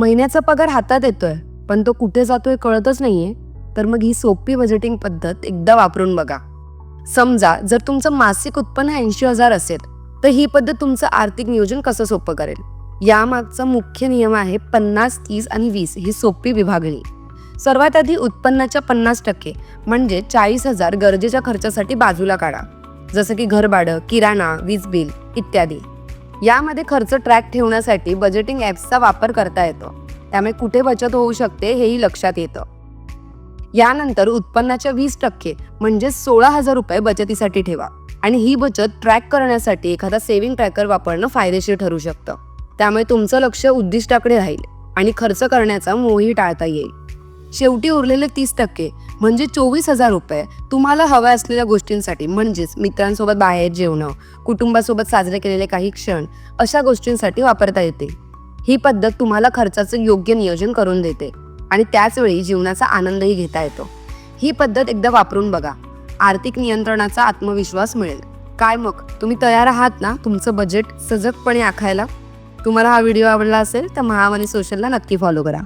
महिन्याचा पगार हातात येतोय पण तो कुठे जातोय कळतच नाहीये. तर मग ही सोपी बजेटिंग पद्धत एकदा वापरून बघा. समजा जर तुमचं मासिक उत्पन्न ऐंशी हजार असेल तर ही पद्धत तुमचं आर्थिक नियोजन कसं सोपं करेल? यामागचा मुख्य नियम आहे पन्नास तीस आणि वीस ही सोपी विभागणी. सर्वात आधी उत्पन्नाच्या पन्नास टक्के म्हणजे चाळीस हजार गरजेच्या खर्चासाठी बाजूला काढा. जसं की घरभाडं किराणा वीज बिल इत्यादी. यामध्ये खर्च ट्रॅक ठेवण्यासाठी बजेटिंग ॲप्सचा वापर करता येतो. त्यामुळे कुठे बचत होऊ शकते हेही लक्षात येतं. यानंतर उत्पन्नाच्या वीस टक्के म्हणजे सोळा हजार रुपये बचतीसाठी ठेवा. आणि ही बचत ट्रॅक करण्यासाठी एखादा सेव्हिंग ट्रॅकर वापरणं फायदेशीर ठरू शकतं. त्यामुळे तुमचं लक्ष उद्दिष्टाकडे राहील आणि खर्च करण्याचा मोही टाळता येईल. शेवटी उरलेले तीस टक्के म्हणजे चोवीस हजार रुपये तुम्हाला हव्या असलेल्या गोष्टींसाठी म्हणजेच मित्रांसोबत बाहेर जेवणं कुटुंबासोबत साजरे केलेले काही क्षण अशा गोष्टींसाठी वापरता येते. ही पद्धत तुम्हाला खर्चाचं योग्य नियोजन करून देते आणि त्याचवेळी जीवनाचा आनंदही घेता येतो. ही पद्धत एकदा वापरून बघा. आर्थिक नियंत्रणाचा आत्मविश्वास मिळेल. काय मग? तुम्ही तयार आहात ना? तुमचं बजेट सजगपणे आखायला? तुम्हाला हा व्हिडिओ आवडला असेल तर महामनी सोशलला नक्की फॉलो करा.